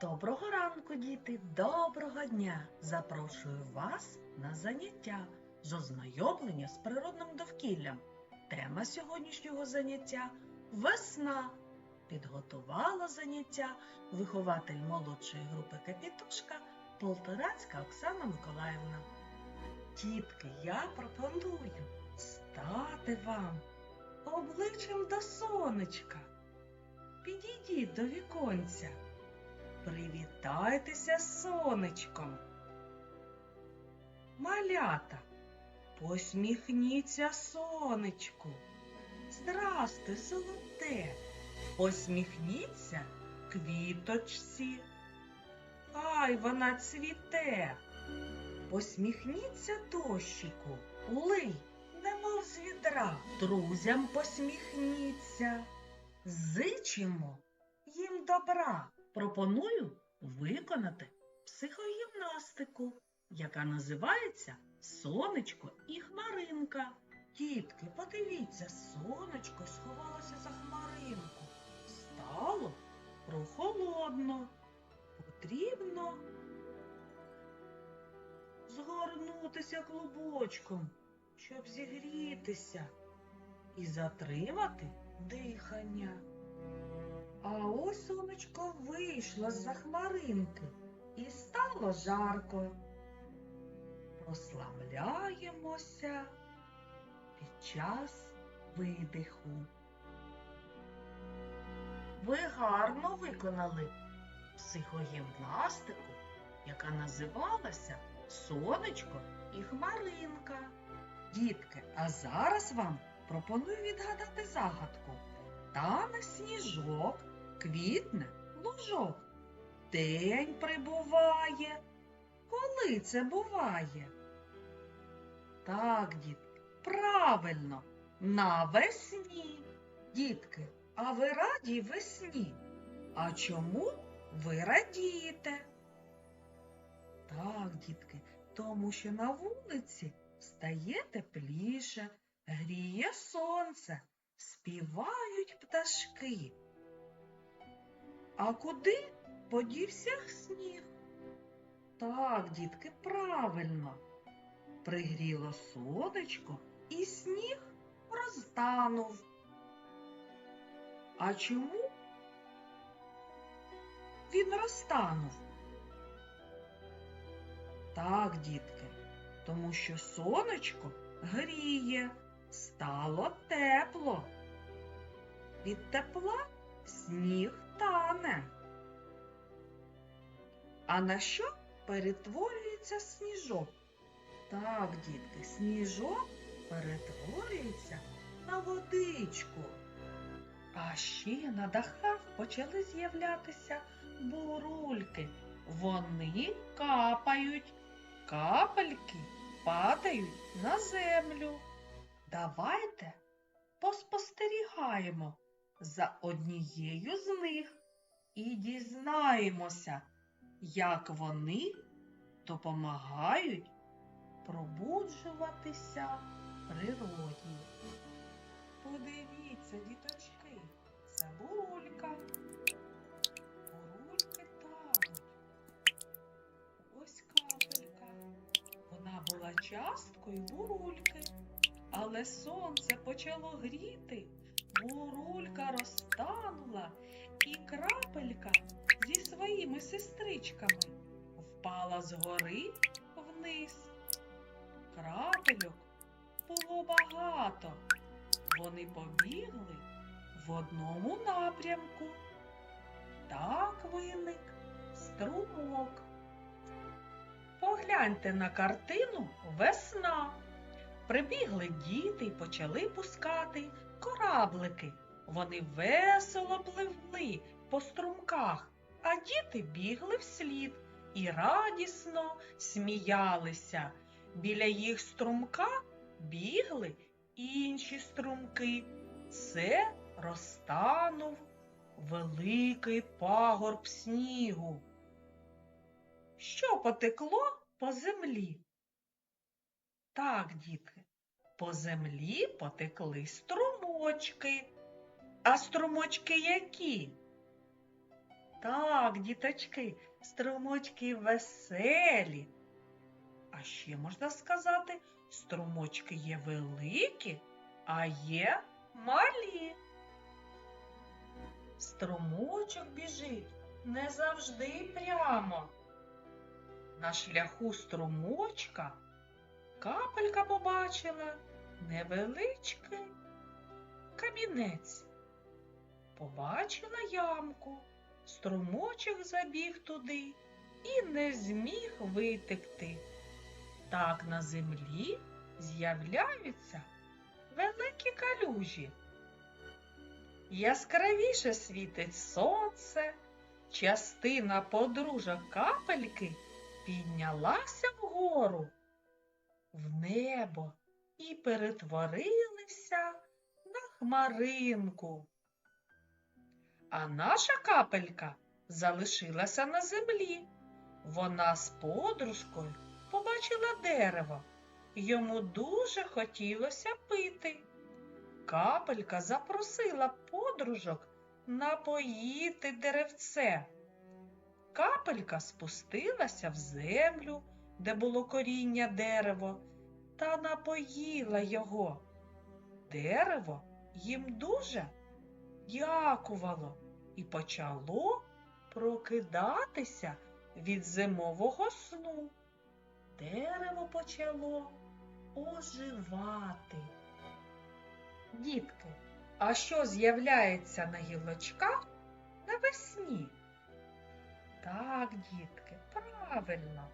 Доброго ранку, діти! Доброго дня! Запрошую вас на заняття з ознайомлення з природним довкіллям. Тема сьогоднішнього заняття весна. Підготувала заняття вихователь молодшої групи Капітушка Полторацька Оксана Миколаївна. Дітки, я пропоную стати вам обличчям до сонечка. Підійдіть до віконця. Привітайтеся з сонечком. Малята, посміхніться сонечку. Здрасте, золоте. Посміхніться квіточці. Хай вона цвіте. Посміхніться дощику, лий, немов з відра. Друзям посміхніться. Зичимо їм добра. Пропоную виконати психогімнастику, яка називається Сонечко і Хмаринка. Дітки, подивіться, сонечко сховалося за хмаринку. Стало прохолодно. Потрібно згорнутися клубочком, щоб зігрітися і затримати дихання. Сонечко вийшло з-за хмаринки і стало жарко. Розслабляємося під час видиху. Ви гарно виконали психогімнастику, яка називалася Сонечко і Хмаринка. Дітки, а зараз вам пропоную відгадати загадку. Тане сніжок, квітне лужок. День прибуває. Коли це буває? Так, дітки, правильно, навесні. Дітки, а ви раді весні? А чому ви радієте? Так, дітки, тому що на вулиці стає тепліше, гріє сонце, співають пташки. А куди подівся сніг? Так, дітки, правильно. Пригріло сонечко і сніг розтанув. А чому він розтанув? Так, дітки, тому що сонечко гріє, стало тепло. Від тепла сніг тане. А на що перетворюється сніжок? Так, дітки, сніжок перетворюється на водичку. А ще на дахах почали з'являтися бурульки. Вони капають, капельки падають на землю. Давайте поспостерігаємо за однією з них і дізнаємося, як вони допомагають пробуджуватися природі. Подивіться, діточки, це бурулька. Бурульки тануть. Ось капелька. Вона була часткою бурульки, але сонце почало гріти, бурулька розтанула, і крапелька зі своїми сестричками впала з гори вниз. Крапельок було багато. Вони побігли в одному напрямку. Так виник струмок. Погляньте на картину весна. Прибігли діти й почали пускати кораблики. Вони весело пливли по струмках, а діти бігли вслід і радісно сміялися. Біля їх струмка бігли інші струмки. Це розтанув великий пагорб снігу. Що потекло по землі? Так, дітки, по землі потекли струмочки. А струмочки які? Так, діточки, струмочки веселі. А ще можна сказати, струмочки є великі, а є малі. Струмочок біжить не завжди прямо. На шляху струмочка капелька побачила невеличкий камінець. Побачила ямку, струмочок забіг туди і не зміг витекти. Так на землі з'являються великі калюжі. Яскравіше світить сонце, частина подружок капельки піднялася вгору в небо і перетворилися на хмаринку. А наша капелька залишилася на землі. Вона з подружкою побачила дерево. Йому дуже хотілося пити. Капелька запросила подружок напоїти деревце. Капелька спустилася в землю, де було коріння дерева, та напоїла його. Дерево їм дуже дякувало і почало прокидатися від зимового сну. Дерево почало оживати. Дітки, а що з'являється на гілочках навесні? Так, дітки, правильно.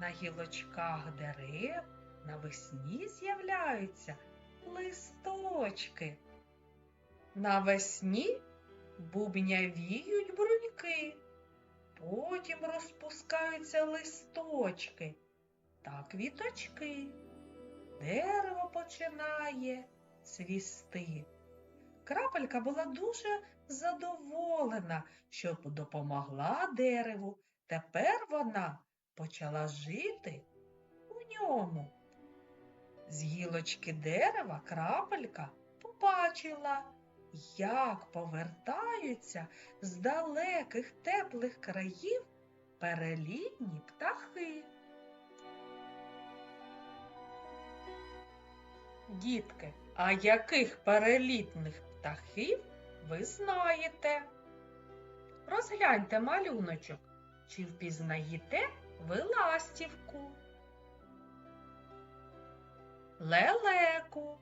На гілочках дерев навесні з'являються листочки. Навесні бубнявіють бруньки, потім розпускаються листочки та квіточки. Дерево починає цвісти. Крапелька була дуже задоволена, що допомогла дереву. Тепер вона почала жити у ньому. З гілочки дерева крапелька побачила, як повертаються з далеких теплих країв перелітні птахи. Дітки, а яких перелітних птахів ви знаєте? Розгляньте малюночок, чи впізнаєте ви ластівку, лелеку,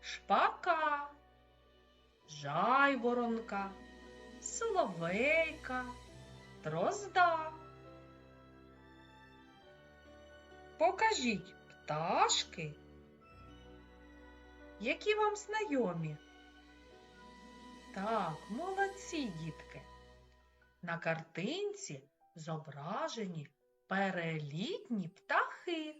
шпака, жайворонка, соловейка, дрозда. Покажіть пташки, які вам знайомі. Так, молодці, дітки. На картинці зображені перелітні птахи.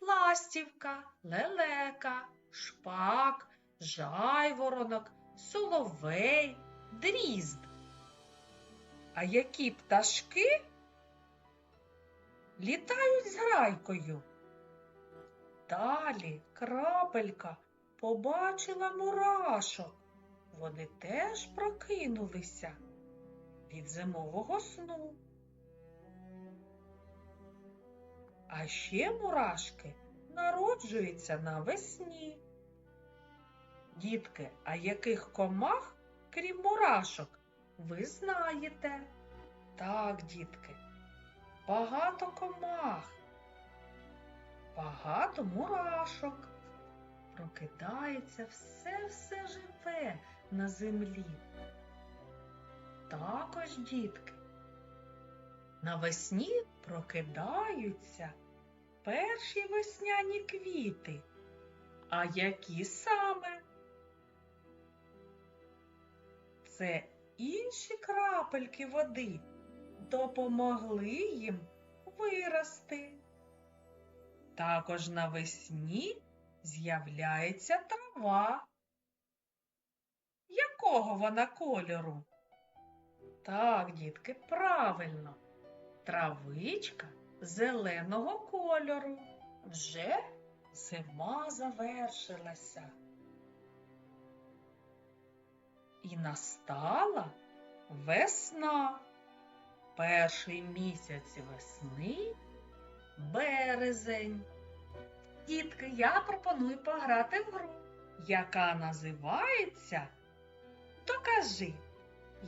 Ластівка, лелека, шпак, жайворонок, соловей, дрізд. А які пташки літають з грайкою? Далі крапелька побачила мурашок. Вони теж прокинулися від зимового сну. А ще мурашки народжуються навесні. Дітки, а яких комах, крім мурашок, ви знаєте? Так, дітки, багато комах, багато мурашок. Прокидається все-все живе на землі. Також, дітки, навесні прокидаються перші весняні квіти. А які саме? Це інші крапельки води допомогли їм вирости. Також навесні з'являється трава. Якого вона кольору? Так, дітки, правильно. Травичка зеленого кольору. Вже зима завершилася. І настала весна. Перший місяць весни березень. Дітки, я пропоную пограти в гру, яка називається Докажи.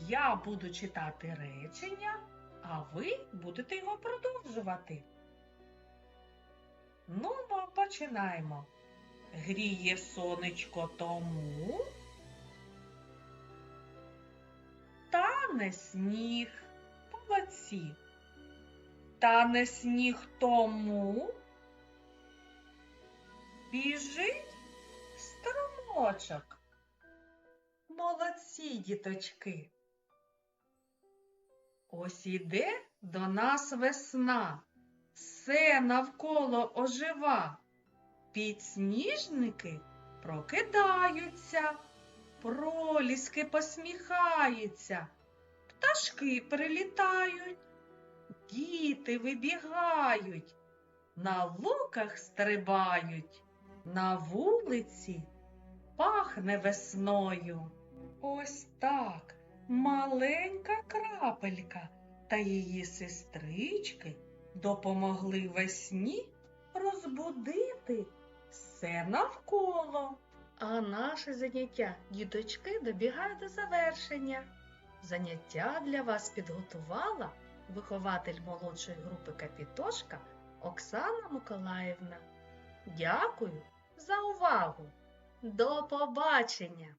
Я буду читати речення, а ви будете його продовжувати. Ну, ми починаємо. Гріє сонечко тому. Тане сніг. Молодці. Тане сніг тому. Біжить струмочок. Молодці, діточки. Ось іде до нас весна. Все навколо ожива. Підсніжники прокидаються, проліски посміхаються, пташки прилітають, діти вибігають, на луках стрибають, на вулиці пахне весною. Ось так маленька крапелька та її сестрички допомогли весні розбудити все навколо. А наше заняття діточки добігає до завершення. Заняття для вас підготувала вихователь молодшої групи Капітошка Оксана Миколаївна. Дякую за увагу! До побачення!